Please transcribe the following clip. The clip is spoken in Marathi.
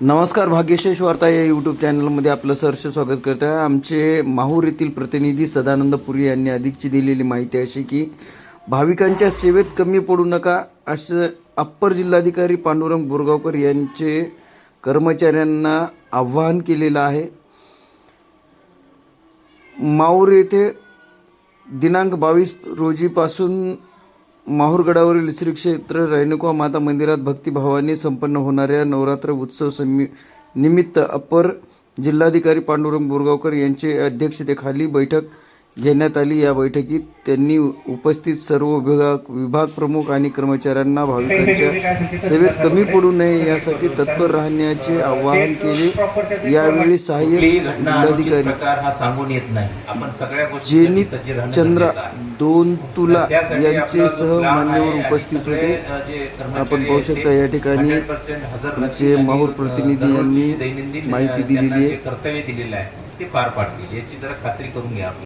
नमस्कार भाग्यशेष वार्ता या यूट्यूब चॅनलमध्ये आपलं सहर्ष स्वागत करत आहे आमचे माहूर येथील प्रतिनिधी सदानंद पुरी यांनी अधिकची दिलेली माहिती अशी की भाविकांच्या सेवेत कमी पडू नका असं अप्पर जिल्हाधिकारी पांडुरंग बोरगावकर यांचे कर्मचाऱ्यांना आवाहन केलेलं आहे. माहूर येथे दिनांक बावीस रोजीपासून माहूरगडावरील श्री क्षेत्र रेणुका माता मंदिरात भक्तिभावाने संपन्न होणाऱ्या नवरात्र उत्सव समी निमित्त अपर जिल्हाधिकारी पांडुरंग बोरगावकर यांचे अध्यक्षतेखाली बैठक घेण्यात आली या बैठकीत त्यांनी उपस्थित सर्व विभाग विभाग प्रमुख आणि कर्मचाऱ्यांना भाविकांच्या सेवेत कमी पडू नये यासाठी तत्पर राहण्याचे आवाहन केले. यावेळी सहाय्यक जिल्हाधिकारी जेनित चंद्रा दोन तुला यांचे सह मान्यवर उपस्थित होते. आपण पाहू शकता या ठिकाणी 100% आमचे माहूर प्रतिनिधी यांनी माहिती दिलेली आहे. कर्तव्य दिलेलं आहे. ते पार पाडतील. याची जरा खात्री करून घ्या.